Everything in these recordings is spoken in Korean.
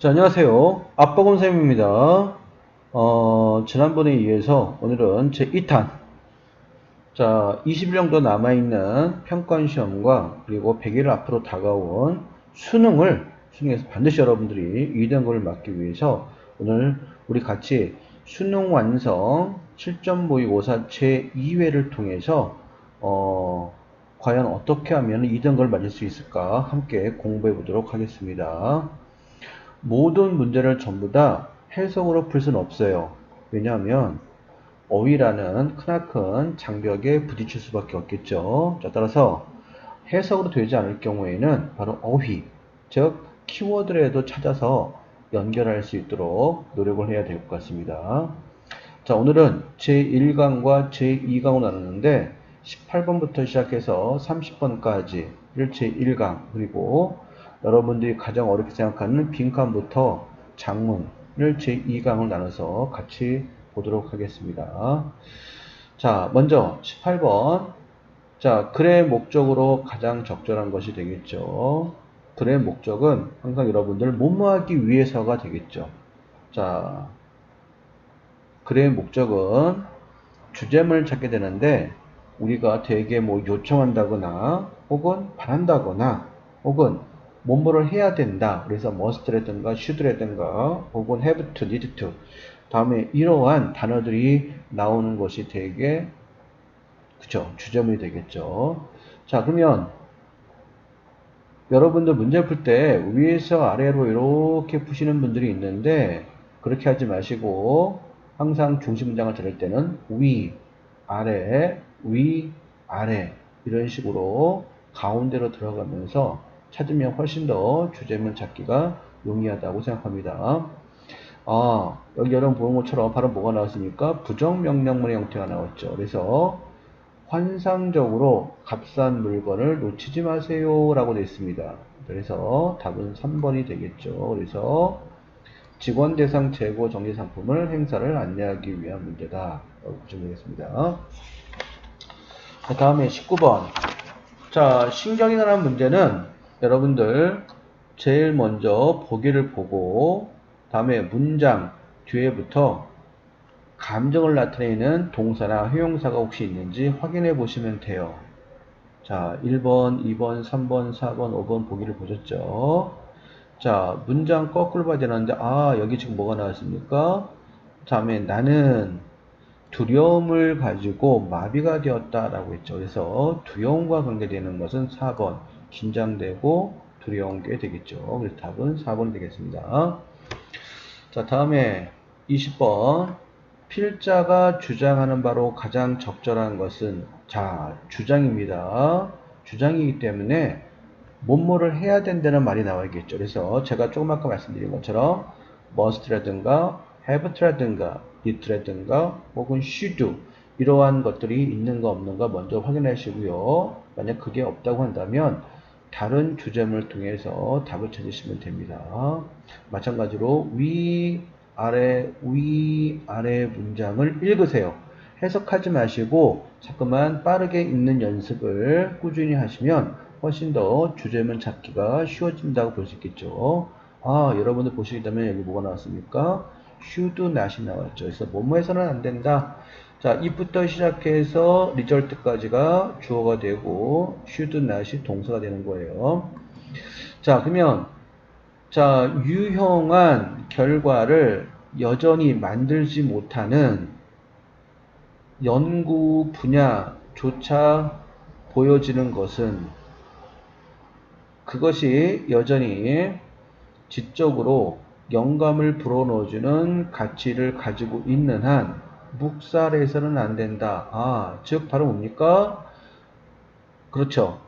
자, 안녕하세요. 압박원 쌤입니다. 어, 지난번에 이어서 오늘은 제 2탄. 자, 20일 정도 남아있는 평가원 시험과 그리고 100일 앞으로 다가온 수능을 수능에서 반드시 여러분들이 2등급을 맞기 위해서 오늘 우리 같이 수능 완성 실전 모의 오사 제 2회를 통해서 어, 과연 어떻게 하면 2등급을 맞을 수 있을까 함께 공부해 보도록 하겠습니다. 모든 문제를 전부 다 해석으로 풀 수는 없어요. 왜냐하면 어휘라는 크나큰 장벽에 부딪힐 수밖에 없겠죠. 자, 따라서 해석으로 되지 않을 경우에는 바로 어휘, 즉 키워드라도 찾아서 연결할 수 있도록 노력을 해야 될 것 같습니다. 자, 오늘은 제1강과 제2강으로 나누는데 18번부터 시작해서 30번까지를 제1강 그리고 여러분들이 가장 어렵게 생각하는 빈칸부터 장문을 제2강을 나눠서 같이 보도록 하겠습니다. 자, 먼저 18번. 자, 글의 목적으로 가장 적절한 것이 되겠죠. 글의 목적은 항상 여러분들 못모하기 위해서가 되겠죠. 자, 글의 목적은 주제문을 찾게 되는데 우리가 되게 뭐 요청한다거나 혹은 바란다거나 혹은 뭐뭐를 해야 된다. 그래서 must라든가 should라든가 혹은 have to, need to 다음에 이러한 단어들이 나오는 것이 되게 그쵸 주제문이 되겠죠. 자 그러면 여러분들 문제 풀 때 위에서 아래로 이렇게 푸시는 분들이 있는데 그렇게 하지 마시고 항상 중심 문장을 들을 때는 위, 아래, 위, 아래 이런 식으로 가운데로 들어가면서 찾으면 훨씬 더 주제문 찾기가 용이하다고 생각합니다. 아, 여기 여러분 보는 것처럼 바로 뭐가 나왔습니까? 부정명령문의 형태가 나왔죠. 그래서 환상적으로 값싼 물건을 놓치지 마세요 라고 되어 있습니다. 그래서 답은 3번이 되겠죠. 그래서 직원 대상 재고 정리 상품을 행사를 안내하기 위한 문제다. 라고 보시면 되겠습니다. 자, 다음에 19번. 자, 신경이라는 문제는 여러분들 제일 먼저 보기를 보고 다음에 문장 뒤에부터 감정을 나타내는 동사나 형용사가 혹시 있는지 확인해 보시면 돼요. 자, 1번, 2번, 3번, 4번, 5번 보기를 보셨죠? 자, 문장 거꾸로 봐야 되는데, 아, 여기 지금 뭐가 나왔습니까? 다음에 나는 두려움을 가지고 마비가 되었다라고 했죠. 그래서 두려움과 관계되는 것은 4번. 긴장되고 두려운 게 되겠죠. 그래서 답은 4번이 되겠습니다. 자, 다음에 20번. 필자가 주장하는 바로 가장 적절한 것은 자, 주장입니다. 주장이기 때문에 뭐뭐를 해야 된다는 말이 나와야겠죠. 그래서 제가 조금 아까 말씀드린 것처럼 must라든가 have라든가 need라든가 혹은 should 이러한 것들이 있는가 없는가 먼저 확인하시고요. 만약 그게 없다고 한다면 다른 주제문을 통해서 답을 찾으시면 됩니다. 마찬가지로 위, 아래, 위, 아래 문장을 읽으세요. 해석하지 마시고 자꾸만 빠르게 읽는 연습을 꾸준히 하시면 훨씬 더 주제문 찾기가 쉬워진다고 볼 수 있겠죠. 아, 여러분들 보시다면 여기 뭐가 나왔습니까? should not이 나왔죠. 그래서 뭐뭐해서는 안 된다. 자, if부터 시작해서 result까지가 주어가 되고 should not이 동사가 되는 거예요. 자, 그러면 자, 유형한 결과를 여전히 만들지 못하는 연구 분야조차 보여지는 것은 그것이 여전히 지적으로 영감을 불어넣어주는 가치를 가지고 있는 한 묵살해서는 안 된다. 아, 즉 바로 뭡니까? 그렇죠.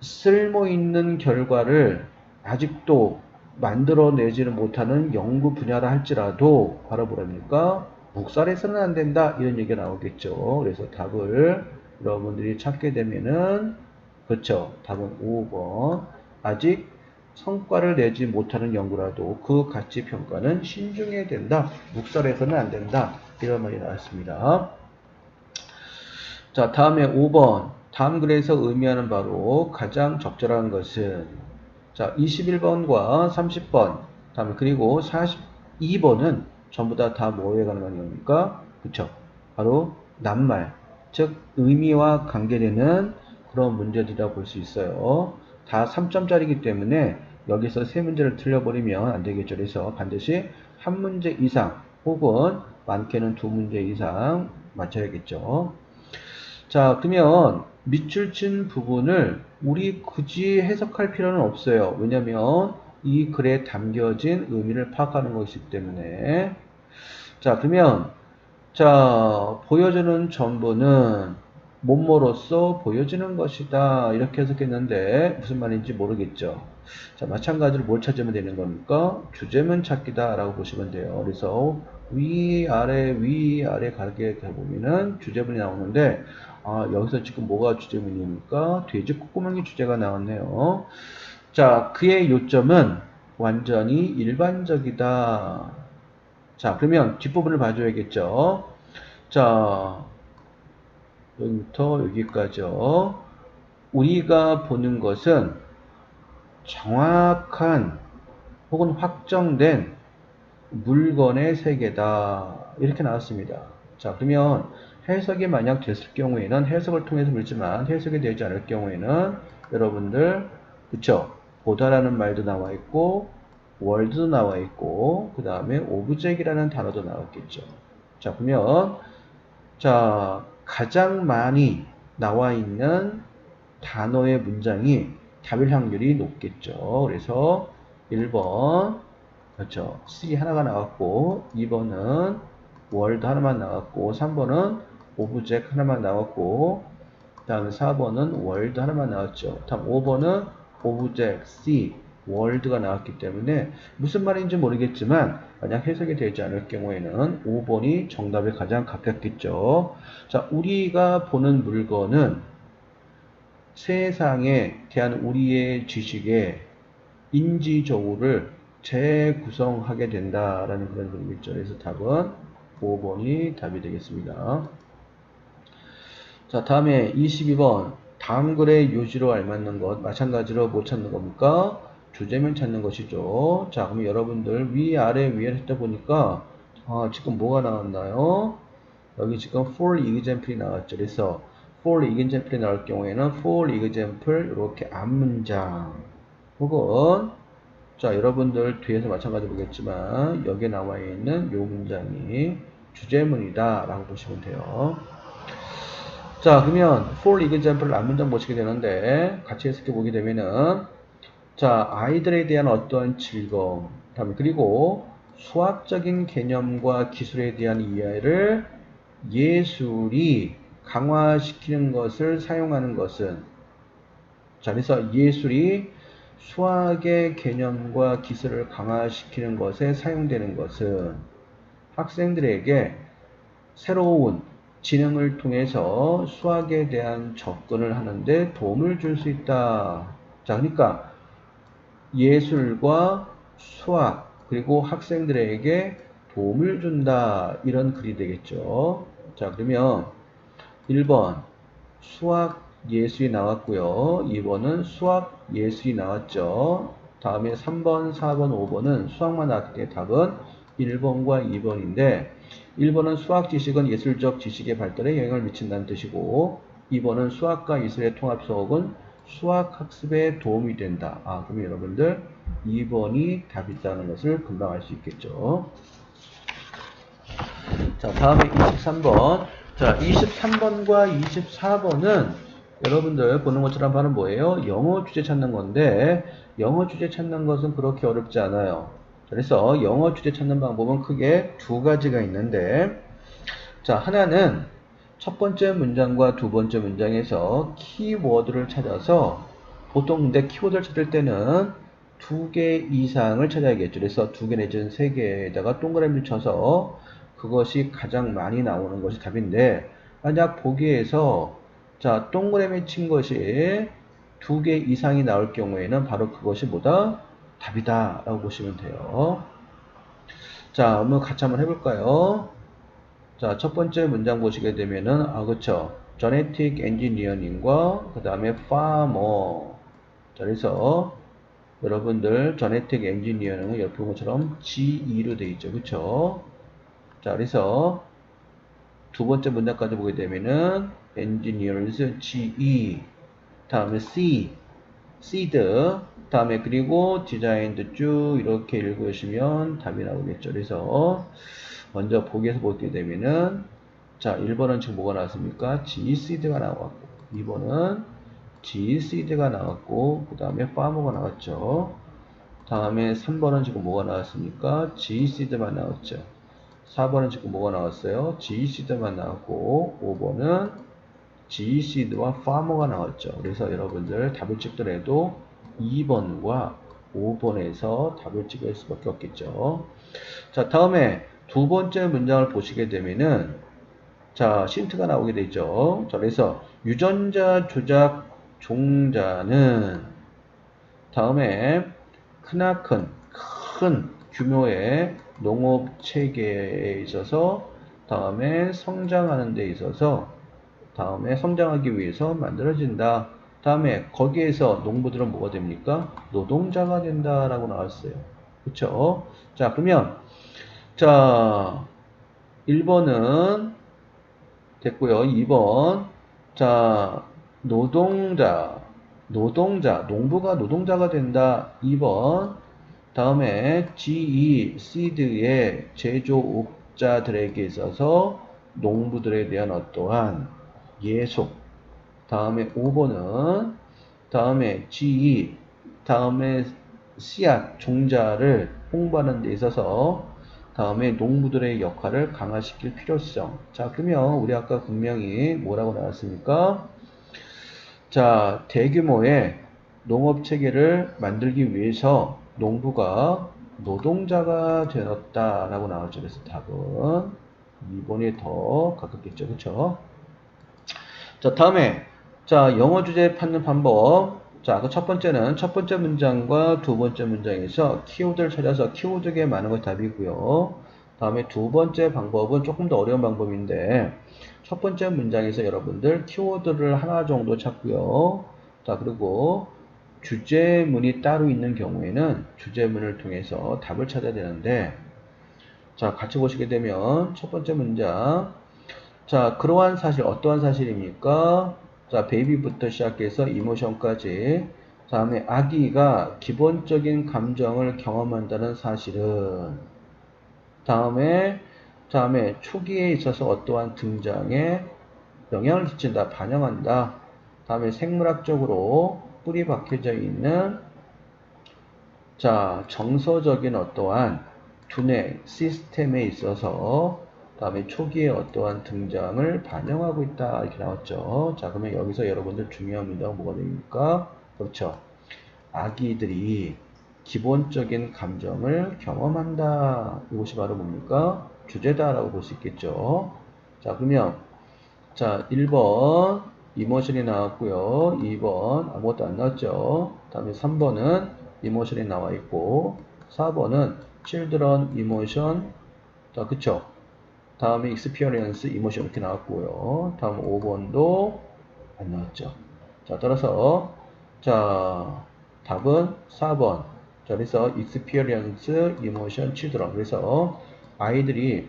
쓸모 있는 결과를 아직도 만들어내지는 못하는 연구 분야라 할지라도 바로 뭐랍니까? 묵살해서는 안 된다. 이런 얘기가 나오겠죠. 그래서 답을 여러분들이 찾게 되면은 그렇죠. 답은 5번. 아직 성과를 내지 못하는 연구라도 그 가치 평가는 신중해야 된다. 묵살해서는 안 된다. 이런 말이 나왔습니다. 자, 다음에 5번. 다음 글에서 의미하는 바로 가장 적절한 것은 자, 21번과 30번. 다음에 그리고 42번은 전부 다 다 뭐에 관한 겁니까? 그쵸? 바로 낱말, 즉 의미와 관계되는 그런 문제들이라고 볼수 있어요. 다 3점짜리이기 때문에 여기서 세 문제를 틀려버리면 안 되겠죠. 그래서 반드시 한 문제 이상 혹은 많게는 두 문제 이상 맞춰야겠죠. 자, 그러면 밑줄 친 부분을 우리 굳이 해석할 필요는 없어요. 왜냐면 이 글에 담겨진 의미를 파악하는 것이기 때문에. 자, 그러면, 자, 보여주는 전부는 몸모로서 보여지는 것이다. 이렇게 해석했는데, 무슨 말인지 모르겠죠. 자, 마찬가지로 뭘 찾으면 되는 겁니까? 주제문 찾기다. 라고 보시면 돼요. 그래서 위, 아래, 위, 아래 가게 보면은 주제문이 나오는데, 아, 여기서 지금 뭐가 주제문입니까? 돼지 콧구멍이 주제가 나왔네요. 자, 그의 요점은 완전히 일반적이다. 자, 그러면 뒷부분을 봐줘야겠죠. 자, 여기부터 여기까지요. 우리가 보는 것은 정확한 혹은 확정된 물건의 세계다. 이렇게 나왔습니다. 자, 그러면 해석이 만약 됐을 경우에는 해석을 통해서 물지만 해석이 되지 않을 경우에는 여러분들 그쵸 보다라는 말도 나와 있고 월드도 나와 있고 그 다음에 오브젝이라는 단어도 나왔겠죠. 자 그러면 자 가장 많이 나와 있는 단어의 문장이 답일 확률이 높겠죠. 그래서 1번 그렇죠. C 하나가 나왔고 2번은 월드 하나만 나왔고 3번은 오브젝 하나만 나왔고 그 다음에 4번은 월드 하나만 나왔죠. 다음 5번은 오브젝 C 월드가 나왔기 때문에 무슨 말인지 모르겠지만 만약 해석이 되지 않을 경우에는 5번이 정답에 가장 가깝겠죠. 자, 우리가 보는 물건은 세상에 대한 우리의 지식에 인지조우를 재구성하게 된다라는 그런 의미죠. 그래서 답은 5번이 답이 되겠습니다. 자, 다음에 22번. 다음 글의 요지로 알맞는 것. 마찬가지로 못 찾는 겁니까? 주제면 찾는 것이죠. 자, 그럼 여러분들 위 아래 위에 했다 보니까 아, 지금 뭐가 나왔나요? 여기 지금 for example이 나왔죠. 그래서 for example이 나올 경우에는 for example 이렇게 앞문장 혹은 자, 여러분들 뒤에서 마찬가지 보겠지만 여기에 나와 있는 요 문장이 주제문이다 라고 보시면 돼요. 자, 그러면 for example을 앞문장 보시게 되는데 같이 해석해 보게 되면은 자, 아이들에 대한 어떠한 즐거움, 다음에 그리고 수학적인 개념과 기술에 대한 이해를 예술이 강화시키는 것을 사용하는 것은? 자, 그래서 예술이 수학의 개념과 기술을 강화시키는 것에 사용되는 것은? 학생들에게 새로운 지능을 통해서 수학에 대한 접근을 하는데 도움을 줄 수 있다. 자, 그러니까 예술과 수학 그리고 학생들에게 도움을 준다. 이런 글이 되겠죠. 자, 그러면 1번 수학 예술이 나왔고요. 2번은 수학 예술이 나왔죠. 다음에 3번, 4번, 5번은 수학만 나왔기 때문에 답은 1번과 2번인데 1번은 수학 지식은 예술적 지식의 발달에 영향을 미친다는 뜻이고 2번은 수학과 예술의 통합 수업은 수학 학습에 도움이 된다. 아, 그럼 여러분들 2번이 답이있다는 것을 금방 알 수 있겠죠. 자, 다음에 23번. 자, 23번과 24번은 여러분들 보는 것처럼 바로 뭐예요? 영어 주제 찾는 건데 영어 주제 찾는 것은 그렇게 어렵지 않아요. 그래서 영어 주제 찾는 방법은 크게 두 가지가 있는데 자 하나는 첫 번째 문장과 두 번째 문장에서 키워드를 찾아서 보통 근데 키워드를 찾을 때는 두 개 이상을 찾아야겠죠. 그래서 두 개 내지는 세 개에다가 동그라미를 쳐서 그것이 가장 많이 나오는 것이 답인데 만약 보기에서 자 동그라미 친 것이 두 개 이상이 나올 경우에는 바로 그것이 뭐다? 답이다 라고 보시면 돼요. 자, 한번 같이 한번 해볼까요? 자, 첫 번째 문장 보시게 되면은, 아, 그쵸. genetic engineering과 그 다음에 farmer. 자, 그래서 여러분들 전혜택 엔지니어는 옆에 본 것처럼 G2로 되어 있죠. 그쵸? 자, 그래서 두 번째 문장까지 보게 되면은 engineers G2 다음에 C seed 다음에 그리고 designed 쭉 이렇게 읽으시면 답이 나오겠죠. 그래서 먼저 보기에서 보게 되면은 자 1번은 지금 뭐가 나왔습니까? G seed가 나왔고 2번은 G seed가 나왔고 그 다음에 farmer가 나왔죠. 다음에 3번은 지금 뭐가 나왔습니까? G seed만 나왔죠. 4번은 지금 뭐가 나왔어요? GEC드만 나왔고 5번은 GEC드와 farmer가 나왔죠. 그래서 여러분들 답을 찍더라도 2번과 5번에서 답을 찍을 수밖에 없겠죠. 자, 다음에 두 번째 문장을 보시게 되면은 자, 신트가 나오게 되죠. 자, 그래서 유전자 조작 종자는 다음에 크나큰 큰 규모의 농업 체계에 있어서 다음에 성장하는 데 있어서 다음에 성장하기 위해서 만들어진다. 다음에 거기에서 농부들은 뭐가 됩니까? 노동자가 된다라고 나왔어요. 그쵸? 자, 그러면 자 1번은 됐고요. 2번. 자 노동자. 노동자. 농부가 노동자가 된다. 2번. 다음에 GE 시드의 제조업자들에게 있어서 농부들에 대한 어떠한 예속. 다음에 5번은 다음에 GE 다음에 씨앗 종자를 홍보하는 데 있어서 다음에 농부들의 역할을 강화시킬 필요성 자 그러면 우리 아까 분명히 뭐라고 나왔습니까 자 대규모의 농업 체계를 만들기 위해서 농부가 노동자가 되었다라고 나왔죠. 그래서 답은 2번이 더 가깝겠죠. 그쵸? 자, 다음에, 자, 영어 주제 찾는 방법. 자, 그 첫 번째는 첫 번째 문장과 두 번째 문장에서 키워드를 찾아서 키워드에 많은 것 답이고요. 다음에 두 번째 방법은 조금 더 어려운 방법인데, 첫 번째 문장에서 여러분들 키워드를 하나 정도 찾고요. 자, 그리고 주제문이 따로 있는 경우에는 주제문을 통해서 답을 찾아야 되는데 자 같이 보시게 되면 첫 번째 문장 자 그러한 사실 어떠한 사실입니까 자 베이비부터 시작해서 이모션까지. 다음에 아기가 기본적인 감정을 경험한다는 사실은. 다음에 다음에 초기에 있어서 어떠한 등장에 영향을 끼친다 반영한다. 다음에 생물학적으로 뿌리 박혀져 있는 자 정서적인 어떠한 두뇌 시스템에 있어서 다음에 초기에 어떠한 등장을 반영하고 있다 이렇게 나왔죠. 자 그러면 여기서 여러분들 문제가 뭐가 됩니까? 그렇죠. 아기들이 기본적인 감정을 경험한다. 이것이 바로 뭡니까? 주제다라고 볼 수 있겠죠. 자 그러면 자 1번 이모션이 나왔고요. 2번 아무것도 안 나왔죠. 다음에 3번은 이모션이 나와 있고 4번은 children emotion 자 그쵸 다음에 experience emotion 이렇게 나왔고요. 다음 5번도 안 나왔죠. 자 따라서 자 답은 4번 자 그래서 experience emotion children 그래서 아이들이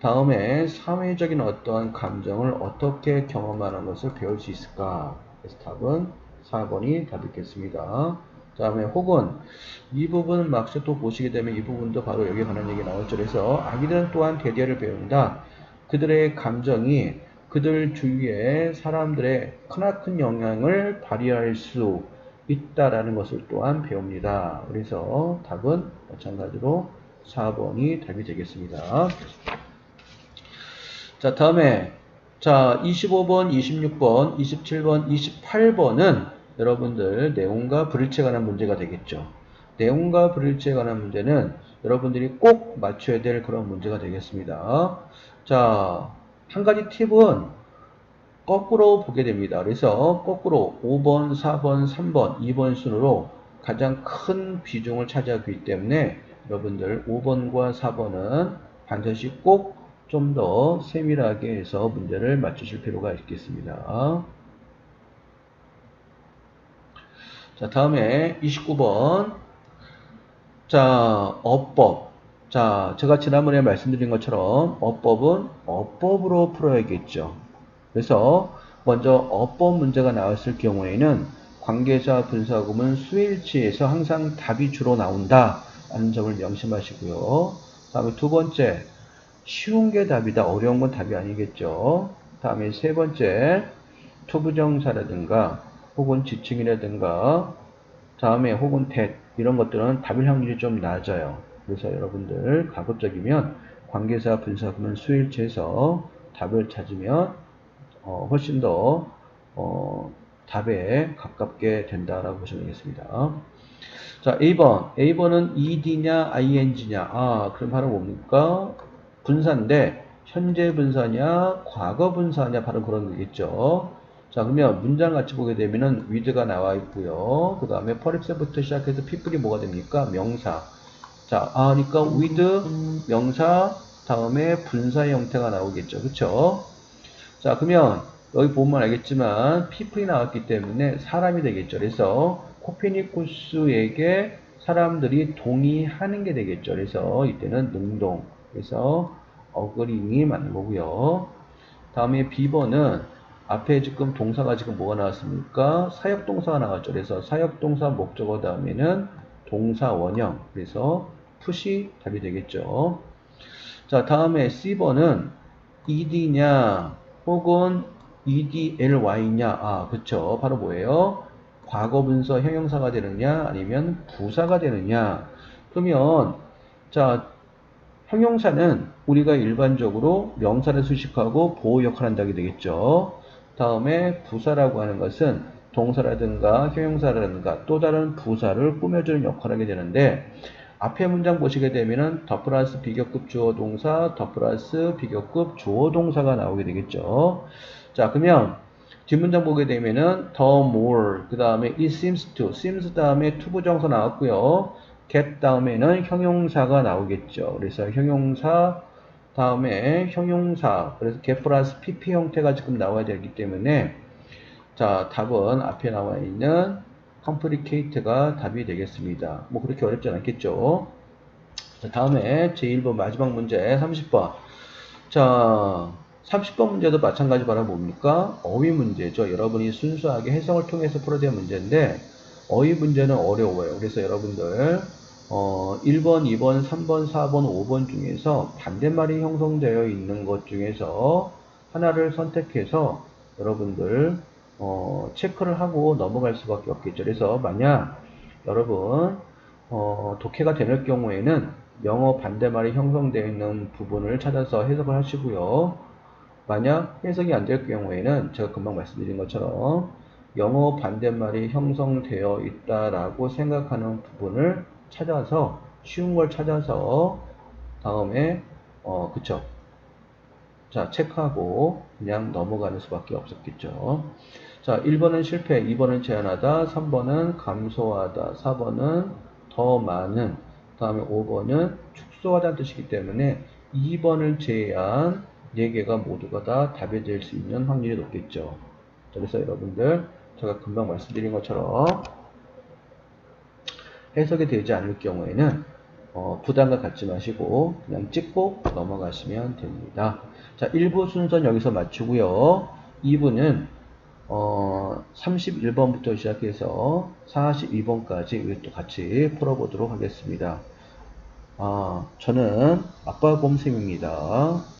다음에 사회적인 어떠한 감정을 어떻게 경험하는 것을 배울 수 있을까? 그래서 답은 4번이 답이겠습니다. 다음에 혹은 이 부분 막스 또 보시게 되면 이 부분도 바로 여기에 관한 얘기 나왔죠. 그래서 아기들은 또한 대대를 배운다. 그들의 감정이 그들 주위의 사람들의 크나큰 영향을 발휘할 수 있다라는 것을 또한 배웁니다. 그래서 답은 마찬가지로 4번이 답이 되겠습니다. 자, 다음에 자, 25번, 26번, 27번, 28번은 여러분들 내용과 불일치에 관한 문제가 되겠죠. 내용과 불일치에 관한 문제는 여러분들이 꼭 맞춰야 될 그런 문제가 되겠습니다. 자, 한 가지 팁은 거꾸로 보게 됩니다. 그래서 거꾸로 5번, 4번, 3번, 2번 순으로 가장 큰 비중을 차지하기 때문에 여러분들 5번과 4번은 반드시 꼭 좀 더 세밀하게 해서 문제를 맞추실 필요가 있겠습니다. 자, 다음에 29번. 자, 어법. 자, 제가 지난번에 말씀드린 것처럼 어법은 어법으로 풀어야겠죠. 그래서 먼저 어법 문제가 나왔을 경우에는 관계자 분사구문 수일치에서 항상 답이 주로 나온다. 라는 점을 명심하시고요. 다음에 두 번째, 쉬운 게 답이다. 어려운 건 답이 아니겠죠. 다음에 세 번째, 투부정사라든가 혹은 지칭이라든가 다음에 혹은 that 이런 것들은 답일 확률이 좀 낮아요. 그래서 여러분들 가급적이면 관계사 분사구문 수일치에서 답을 찾으면 어, 훨씬 더 어, 답에 가깝게 된다라고 보시면 되겠습니다. 자, A번. A번은 ed냐, ing냐. 아, 그럼 바로 뭡니까? 분사인데, 현재 분사냐, 과거 분사냐, 바로 그런 거겠죠. 자, 그러면 문장 같이 보게 되면은 with가 나와 있고요. 그 다음에 펄입스부터 시작해서 people이 뭐가 됩니까? 명사. 자, 아, 그러니까 with, 명사, 다음에 분사의 형태가 나오겠죠. 그쵸? 자, 그러면 여기 보면 알겠지만 people이 나왔기 때문에 사람이 되겠죠. 그래서 코페니쿠스에게 사람들이 동의하는 게 되겠죠. 그래서 이때는 능동. 그래서 어그링이 맞는 거고요. 다음에 비번은 앞에 지금 동사가 지금 뭐가 나왔습니까? 사역동사가 나왔죠. 그래서 사역동사 목적어 다음에는 동사 원형. 그래서 푸시 답이 되겠죠. 자, 다음에 C번은 ed냐 혹은 edly냐. 아, 그쵸. 바로 뭐예요? 과거 분서 형용사가 되느냐 아니면 부사가 되느냐 그러면 자 형용사는 우리가 일반적으로 명사를 수식하고 보호 역할을 한다게 되겠죠 다음에 부사라고 하는 것은 동사라든가 형용사라든가 또 다른 부사를 꾸며주는 역할을 하게 되는데 앞에 문장 보시게 되면은 더 플러스 비교급 주어 동사 더 플러스 비교급 주어 동사가 나오게 되겠죠 자 그러면 뒷문장 보게 되면은 the more 그 다음에 it seems to seems 다음에 to 부정사 나왔고요. get 다음에는 형용사가 나오겠죠. 그래서 형용사 다음에 형용사 그래서 get 플러스 pp 형태가 지금 나와야 되기 때문에 자 답은 앞에 나와 있는 complicate가 답이 되겠습니다. 뭐 그렇게 어렵지 않겠죠. 자, 다음에 제1번 마지막 문제 30번 자 30번 문제도 마찬가지 바라 뭡니까? 어휘 문제죠. 여러분이 순수하게 해석을 통해서 풀어야 될 문제인데 어휘 문제는 어려워요. 그래서 여러분들 어, 1번, 2번, 3번, 4번, 5번 중에서 반대말이 형성되어 있는 것 중에서 하나를 선택해서 여러분들 어, 체크를 하고 넘어갈 수밖에 없겠죠. 그래서 만약 여러분 어, 독해가 되는 경우에는 영어 반대말이 형성되어 있는 부분을 찾아서 해석을 하시고요. 만약 해석이 안 될 경우에는 제가 금방 말씀드린 것처럼 영어 반대말이 형성되어 있다라고 생각하는 부분을 찾아서 쉬운 걸 찾아서 다음에 어 그쵸 자 체크하고 그냥 넘어가는 수밖에 없었겠죠 자 1번은 실패 2번은 제한하다 3번은 감소하다 4번은 더 많은 다음에 5번은 축소하다는 뜻이기 때문에 2번을 제외한 4개가 모두가 다 답이 될 수 있는 확률이 높겠죠. 그래서 여러분들 제가 금방 말씀드린 것처럼 해석이 되지 않을 경우에는 어, 부담감 갖지 마시고 그냥 찍고 넘어가시면 됩니다. 자, 1부 순서는 여기서 마치고요. 2부는 어, 31번부터 시작해서 42번까지 또 같이 풀어보도록 하겠습니다. 아, 저는 아빠 곰쌤입니다.